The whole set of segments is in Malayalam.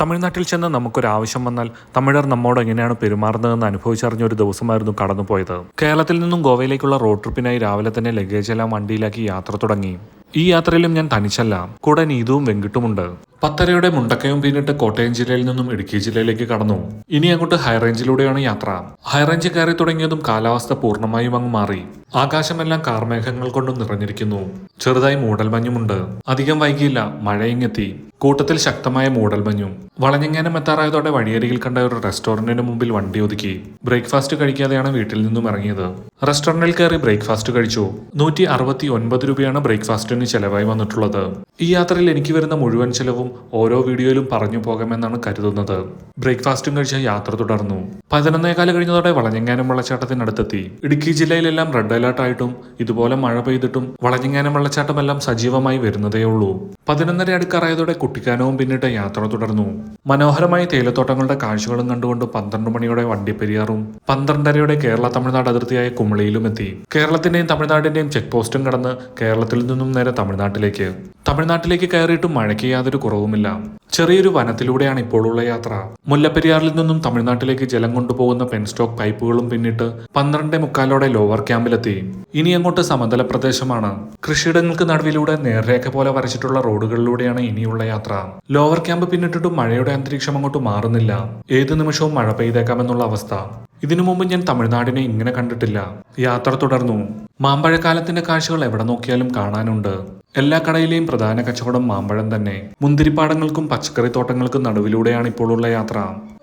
തമിഴ്നാട്ടിൽ ചെന്ന് നമുക്കൊരാവശ്യം വന്നാൽ തമിഴർ നമ്മോട് എങ്ങനെയാണ് പെരുമാറുന്നതെന്ന് അനുഭവിച്ചറിഞ്ഞ ഒരു ദിവസമായിരുന്നു കടന്നുപോയത്. കേരളത്തിൽ നിന്നും ഗോവയിലേക്കുള്ള റോഡ് ട്രിപ്പിനായി രാവിലെ തന്നെ ലഗേജ് എല്ലാം വണ്ടിയിലാക്കി യാത്ര തുടങ്ങി. ഈ യാത്രയിലും ഞാൻ തനിച്ചല്ല കൂടെ നീതുവും വെങ്കിട്ടുമുണ്ട്. പത്തരയുടെ മുണ്ടക്കയും പിന്നിട്ട് കോട്ടയം ജില്ലയിൽ നിന്നും ഇടുക്കി ജില്ലയിലേക്ക് കടന്നു. ഇനി അങ്ങോട്ട് ഹൈറേഞ്ചിലൂടെയാണ് യാത്ര. ഹൈറേഞ്ച് കയറി തുടങ്ങിയതും കാലാവസ്ഥ പൂർണമായും അങ്ങ് മാറി. ആകാശമെല്ലാം കാർമേഘങ്ങൾ കൊണ്ടും നിറഞ്ഞിരിക്കുന്നു. ചെറുതായി മൂടൽമഞ്ഞുമുണ്ട് അധികം വൈകിയില്ല മഴയിങ്ങെത്തി. കൂട്ടത്തിൽ ശക്തമായ മൂടൽമഞ്ഞും വളഞ്ഞെങ്ങാനം എത്താറായതോടെ വഴിയരികിൽ കണ്ട ഒരു റെസ്റ്റോറന്റിന് മുമ്പിൽ വണ്ടി ഒതുക്കി. ബ്രേക്ക്ഫാസ്റ്റ് കഴിക്കാതെയാണ് വീട്ടിൽ നിന്നും ഇറങ്ങിയത്. റെസ്റ്റോറന്റിൽ കയറി ബ്രേക്ക്ഫാസ്റ്റ് കഴിച്ചു. നൂറ്റി അറുപത്തി ഒൻപത് രൂപയാണ് ബ്രേക്ക്ഫാസ്റ്റിന് ചെലവായി വന്നിട്ടുള്ളത്. ഈ യാത്രയിൽ എനിക്ക് വരുന്ന മുഴുവൻ ചെലവും ഓരോ വീഡിയോയിലും പറഞ്ഞു പോകാമെന്നാണ് കരുതുന്നത്. ബ്രേക്ക്ഫാസ്റ്റും കഴിച്ച യാത്ര തുടർന്നു. പതിനൊന്നേകാൽ കഴിഞ്ഞതോടെ വളഞ്ഞെങ്ങാനം വെള്ളച്ചാട്ടത്തിനടുത്തെത്തി. ഇടുക്കി ജില്ലയിലെല്ലാം റെഡ് അലേർട്ട് ഇതുപോലെ മഴ പെയ്തിട്ടും വളഞ്ഞിങ്ങാനം വെള്ളച്ചാട്ടമെല്ലാം സജീവമായി വരുന്നതേയുള്ളൂ പതിനൊന്നര അടുക്കാറായതോടെ കുട്ടിക്കാനവും പിന്നിട്ട് യാത്ര തുടർന്നു. മനോഹരമായ തേയിലത്തോട്ടങ്ങളുടെ കാഴ്ചകളും കണ്ടുകൊണ്ട് പന്ത്രണ്ട് മണിയോടെ വണ്ടിപ്പെരിയാറും പന്ത്രണ്ടരയോടെ കേരള തമിഴ്നാട് അതിർത്തിയായ കുമളിയിലും എത്തി. കേരളത്തിന്റെയും തമിഴ്നാടിന്റെയും ചെക്ക് പോസ്റ്റും കടന്ന് കേരളത്തിൽ നിന്നും നേരെ തമിഴ്നാട്ടിലേക്ക്. തമിഴ്നാട്ടിലേക്ക് കയറിയിട്ടും മഴയ്ക്ക് യാതൊരു കുറവുമില്ല. ചെറിയൊരു വനത്തിലൂടെയാണ് ഇപ്പോഴുള്ള യാത്ര. മുല്ലപ്പെരിയാറിൽ നിന്നും തമിഴ്നാട്ടിലേക്ക് ജലം കൊണ്ടുപോകുന്ന പെൻസ്റ്റോക്ക് പൈപ്പുകളും പിന്നിട്ട് പന്ത്രണ്ടേ മുക്കാലോടെ ലോവർ ക്യാമ്പിലെത്തി. ഇനി അങ്ങോട്ട് സമതല പ്രദേശമാണ്. കൃഷിയിടങ്ങൾക്ക് നടുവിലൂടെ നേർരേഖ പോലെ വരച്ചിട്ടുള്ള റോഡുകളിലൂടെയാണ് ഇനിയുള്ള യാത്ര. ലോവർ ക്യാമ്പ് പിന്നിട്ടിട്ടും മഴയുടെ അന്തരീക്ഷം അങ്ങോട്ട് മാറുന്നില്ല. ഏത് നിമിഷവും മഴ പെയ്തേക്കാമെന്നുള്ള അവസ്ഥ. ഇതിനു മുമ്പ് ഞാൻ തമിഴ്നാടിനെ ഇങ്ങനെ കണ്ടിട്ടില്ല. യാത്ര തുടർന്നു. മാമ്പഴക്കാലത്തിന്റെ കാഴ്ചകൾ എവിടെ നോക്കിയാലും കാണാനുണ്ട്. എല്ലാ കടയിലെയും പ്രധാന കച്ചവടം മാമ്പഴം തന്നെ. മുന്തിരിപ്പാടങ്ങൾക്കും പച്ചക്കറി തോട്ടങ്ങൾക്കും നടുവിലൂടെയാണ് ഇപ്പോഴുള്ള യാത്ര.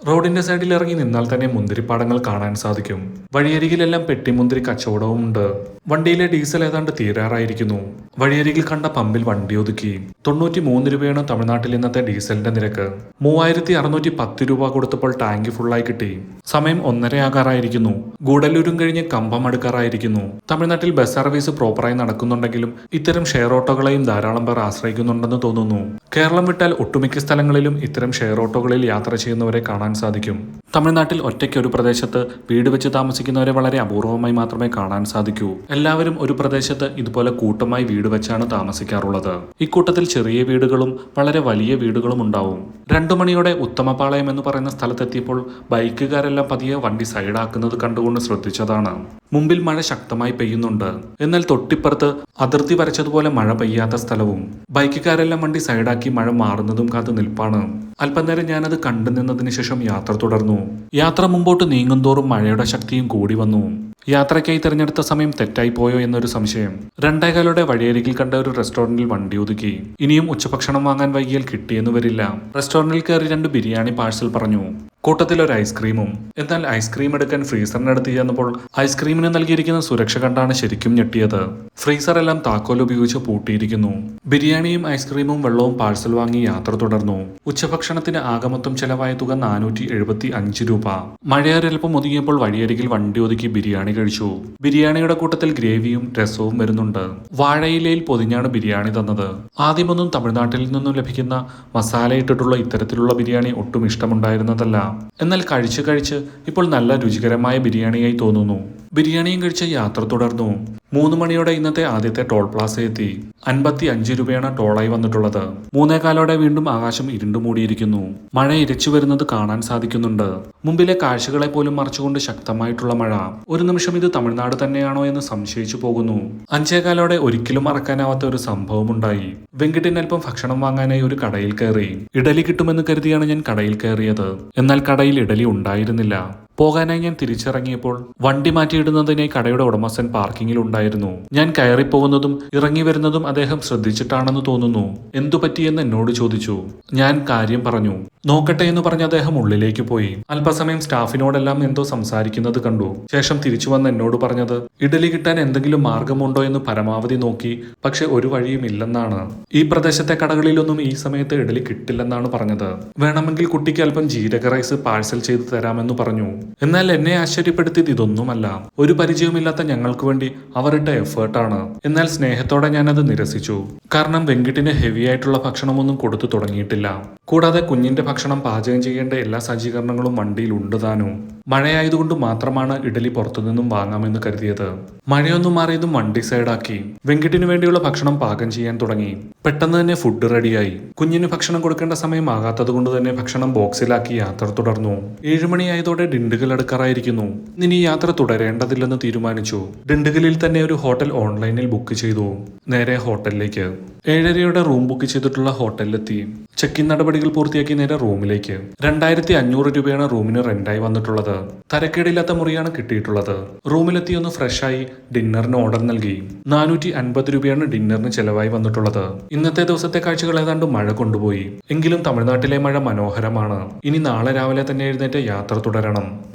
റോഡിന്റെ സൈഡിൽ ഇറങ്ങി നിന്നാൽ തന്നെ മുന്തിരിപ്പാടങ്ങൾ കാണാൻ സാധിക്കും. വഴിയരികിലെല്ലാം പെട്ടിമുന്തിരി കച്ചവടവും ഉണ്ട്. വണ്ടിയിലെ ഡീസൽ ഏതാണ്ട് തീരാറായിരിക്കുന്നു. വഴിയരികിൽ കണ്ട പമ്പിൽ വണ്ടി ഒതുക്കി. തൊണ്ണൂറ്റി മൂന്ന് രൂപയാണ് തമിഴ്നാട്ടിൽ ഇന്നത്തെ ഡീസലിന്റെ നിരക്ക്. മൂവായിരത്തി അറുന്നൂറ്റി പത്ത് രൂപ കൊടുത്തപ്പോൾ ടാങ്ക് ഫുള്ളായി കിട്ടി. സമയം ഒന്നരയാകാറായിരിക്കുന്നു. ഗൂഡല്ലൂരും കഴിഞ്ഞ് കമ്പം അടുക്കാറായിരിക്കുന്നു. തമിഴ്നാട്ടിൽ ബസ് സർവീസ് പ്രോപ്പറായി നടക്കുന്നുണ്ടെങ്കിലും ഇത്തരം ഷെയർ ഓട്ടോകളെയും ധാരാളം പേർ ആശ്രയിക്കുന്നുണ്ടെന്ന് തോന്നുന്നു. കേരളം വിട്ടാൽ ഒട്ടുമിക്ക സ്ഥലങ്ങളിലും ഇത്തരം ഷെയർ ഓട്ടോകളിൽ യാത്ര ചെയ്യുന്നവരെ കാണാൻ സാധിക്കും. തമിഴ്നാട്ടിൽ ഒറ്റയ്ക്ക് ഒരു പ്രദേശത്ത് വീട് വെച്ച് താമസിക്കുന്നവരെ വളരെ അപൂർവമായി മാത്രമേ കാണാൻ സാധിക്കൂ. എല്ലാവരും ഒരു പ്രദേശത്ത് ഇതുപോലെ കൂട്ടമായി വീട് വെച്ചാണ് താമസിക്കാറുള്ളത്. ഇക്കൂട്ടത്തിൽ ചെറിയ വീടുകളും വളരെ വലിയ വീടുകളും ഉണ്ടാവും. രണ്ടു മണിയോടെ ഉത്തമപാളയം എന്ന് പറയുന്ന സ്ഥലത്തെത്തിയപ്പോൾ ബൈക്കുകാരെല്ലാം പതിയെ വണ്ടി സൈഡാക്കുന്നത് കണ്ടുകൊണ്ട് ശ്രദ്ധിച്ചതാണ്. മുമ്പിൽ മഴ ശക്തമായി പെയ്യുന്നുണ്ട്. എന്നാൽ തൊട്ടിപ്പുറത്ത് അതിർത്തി വരച്ചതുപോലെ മഴ പെയ്യാത്ത സ്ഥലവും ബൈക്കുകാരെല്ലാം വണ്ടി സൈഡാക്കി മഴ മാറുന്നതും കാത്തു നിൽപ്പാണ്. അല്പനേരം ഞാനത് കണ്ടു നിന്നതിന് ശേഷം യാത്ര തുടർന്നു. യാത്ര മുമ്പോട്ട് നീങ്ങുന്തോറും മഴയുടെ ശക്തിയും കൂടി വന്നു. യാത്രയ്ക്കായി തിരഞ്ഞെടുത്ത സമയം തെറ്റായി പോയോ എന്നൊരു സംശയം. രണ്ടേകാലോടെ വഴിയരികിൽ കണ്ട ഒരു റെസ്റ്റോറന്റിൽ വണ്ടി ഒതുക്കി. ഇനിയും ഉച്ചഭക്ഷണം വാങ്ങാൻ വൈകിയാൽ കിട്ടിയെന്ന് വരില്ല. റെസ്റ്റോറന്റിൽ കയറി രണ്ട് ബിരിയാണി പാഴ്സൽ പറഞ്ഞു. കൂട്ടത്തിൽ ഒരു ഐസ്ക്രീമും. എന്നാൽ ഐസ്ക്രീം എടുക്കാൻ ഫ്രീസറിനടുത്ത് ചെന്നപ്പോൾ ഐസ്ക്രീമിന് നൽകിയിരിക്കുന്ന സുരക്ഷ കണ്ടാണ് ശരിക്കും ഞെട്ടിയത്. ഫ്രീസർ എല്ലാം താക്കോൽ ഉപയോഗിച്ച് പൂട്ടിയിരിക്കുന്നു. ബിരിയാണിയും ഐസ്ക്രീമും വെള്ളവും പാഴ്സൽ വാങ്ങി യാത്ര തുടർന്നു. ഉച്ചഭക്ഷണത്തിന് ആകമൊത്തം ചെലവായ തുക നാനൂറ്റി എഴുപത്തി അഞ്ച് രൂപ. മഴയൊരൽപ്പം ഒതുങ്ങിയപ്പോൾ വഴിയരികിൽ വണ്ടി ഒതുക്കി ബിരിയാണി കഴിച്ചു. ബിരിയാണിയുടെ കൂട്ടത്തിൽ ഗ്രേവിയും രസവും വരുന്നുണ്ട്. വാഴയിലയിൽ പൊതിഞ്ഞാണ് ബിരിയാണി തന്നത്. ആദ്യമൊന്നും തമിഴ്നാട്ടിൽ നിന്നും ലഭിക്കുന്ന മസാലയിട്ടിട്ടുള്ള ഇത്തരത്തിലുള്ള ബിരിയാണി ഒട്ടും ഇഷ്ടമുണ്ടായിരുന്നതല്ല. എന്നാൽ കഴിച്ച് കഴിച്ച് ഇപ്പോൾ നല്ല രുചികരമായ ബിരിയാണിയായി തോന്നുന്നു. ബിരിയാണിയും കഴിച്ച യാത്ര തുടർന്നു. മൂന്ന് മണിയോടെ ഇന്നത്തെ ആദ്യത്തെ ടോൾ പ്ലാസ എത്തി അൻപത്തി അഞ്ച് രൂപയാണ് ടോളായി വന്നിട്ടുള്ളത്. മൂന്നേകാലോടെ വീണ്ടും ആകാശം ഇരുണ്ടു മൂടിയിരിക്കുന്നു. മഴ ഇരച്ചു വരുന്നത് കാണാൻ സാധിക്കുന്നുണ്ട്. മുമ്പിലെ കാഴ്ചകളെ പോലും മറച്ചുകൊണ്ട് ശക്തമായിട്ടുള്ള മഴ. ഒരു നിമിഷം ഇത് തമിഴ്നാട് തന്നെയാണോ എന്ന് സംശയിച്ചു പോകുന്നു. അഞ്ചേകാലോടെ ഒരിക്കലും മറക്കാനാവാത്ത ഒരു സംഭവമുണ്ടായി വെങ്കിട്ടിന് അല്പം ഭക്ഷണം വാങ്ങാനായി ഒരു കടയിൽ കയറി. ഇഡലി കിട്ടുമെന്ന് കരുതിയാണ് ഞാൻ കടയിൽ കയറിയത്. എന്നാൽ കടയിൽ ഇഡലി ഉണ്ടായിരുന്നില്ല. പോകാനായി ഞാൻ തിരിച്ചിറങ്ങിയപ്പോൾ വണ്ടി മാറ്റിയിടുന്നതിനെ കടയുടെ ഉടമസ്ഥൻ പാർക്കിങ്ങിൽ ഉണ്ടായിരുന്നു. ഞാൻ കയറിപ്പോകുന്നതും ഇറങ്ങി വരുന്നതും അദ്ദേഹം ശ്രദ്ധിച്ചിട്ടാണെന്ന് തോന്നുന്നു. എന്തു പറ്റിയെന്ന് എന്നോട് ചോദിച്ചു. ഞാൻ കാര്യം പറഞ്ഞു. നോക്കട്ടെ എന്ന് പറഞ്ഞ് അദ്ദേഹം ഉള്ളിലേക്ക് പോയി. അല്പസമയം സ്റ്റാഫിനോടെല്ലാം എന്തോ സംസാരിക്കുന്നത് കണ്ടു. ശേഷം തിരിച്ചു വന്ന് എന്നോട് പറഞ്ഞത് ഇഡലി കിട്ടാൻ എന്തെങ്കിലും മാർഗമുണ്ടോ എന്ന് പരമാവധി നോക്കി. പക്ഷെ ഒരു വഴിയും ഇല്ലെന്നാണ്. ഈ പ്രദേശത്തെ കടകളിലൊന്നും ഈ സമയത്ത് ഇഡലി കിട്ടില്ലെന്നാണ് പറഞ്ഞത്. വേണമെങ്കിൽ കുട്ടിക്ക് അല്പം ജീരക റൈസ് പാഴ്സൽ ചെയ്തു തരാമെന്ന് പറഞ്ഞു. എന്നാൽ എന്നെ ആശ്ചര്യപ്പെടുത്തിയത് ഇതൊന്നുമല്ല. ഒരു പരിചയമില്ലാത്ത ഞങ്ങൾക്ക് വേണ്ടി അവരുടെ എഫേർട്ടാണ് എന്നാൽ സ്നേഹത്തോടെ ഞാനത് നിരസിച്ചു. കാരണം വെങ്കിട്ടിന് ഹെവി ആയിട്ടുള്ള ഭക്ഷണമൊന്നും കൊടുത്തു തുടങ്ങിയിട്ടില്ല. കൂടാതെ കുഞ്ഞിന്റെ ഭക്ഷണം പാചകം ചെയ്യേണ്ട എല്ലാ സജ്ജീകരണങ്ങളും വണ്ടിയിൽ ഉണ്ട് താനും. മഴയായതുകൊണ്ട് മാത്രമാണ് ഇഡലി പുറത്തുനിന്നും വാങ്ങാമെന്ന് കരുതിയത്. മഴയൊന്നും മാറിയതും വണ്ടി സൈഡാക്കി. വെങ്കിട്ടിനു വേണ്ടിയുള്ള ഭക്ഷണം പാകം ചെയ്യാൻ തുടങ്ങി. പെട്ടെന്ന് തന്നെ ഫുഡ് റെഡിയായി കുഞ്ഞിന് ഭക്ഷണം കൊടുക്കേണ്ട സമയമാകാത്തത് കൊണ്ട് തന്നെ ഭക്ഷണം ബോക്സിലാക്കി യാത്ര തുടർന്നു. ഏഴുമണിയായതോടെ ഡിണ്ടുകൽ അടുക്കാറായിരിക്കുന്നു. ഇനി യാത്ര തുടരേണ്ടതില്ലെന്ന് തീരുമാനിച്ചു. ഡിണ്ടുകലിൽ തന്നെ ഒരു ഹോട്ടൽ ഓൺലൈനിൽ ബുക്ക് ചെയ്തു. നേരെ ഹോട്ടലിലേക്ക്. ഏഴരയുടെ റൂം ബുക്ക് ചെയ്തിട്ടുള്ള ഹോട്ടലിലെത്തി. ചെക്ക് ഇൻ നടപടികൾ പൂർത്തിയാക്കി നേരെ റൂമിലേക്ക്. രണ്ടായിരത്തി അഞ്ഞൂറ് രൂപയാണ് റൂമിന് റെന്റായി വന്നിട്ടുള്ളത്. തരക്കേടില്ലാത്ത മുറിയാണ് കിട്ടിയിട്ടുള്ളത്. റൂമിലെത്തി ഒന്ന് ഫ്രഷായി ഡിന്നറിന് ഓർഡർ നൽകി. നാനൂറ്റി അൻപത് രൂപയാണ് ഡിന്നറിന് ചെലവായി വന്നിട്ടുള്ളത്. ഇന്നത്തെ ദിവസത്തെ കാഴ്ചകൾ ഏതാണ്ട് മഴ കൊണ്ടുപോയി. എങ്കിലും തമിഴ്നാട്ടിലെ മഴ മനോഹരമാണ്. ഇനി നാളെ രാവിലെ തന്നെ എഴുന്നേറ്റ് യാത്ര തുടരണം.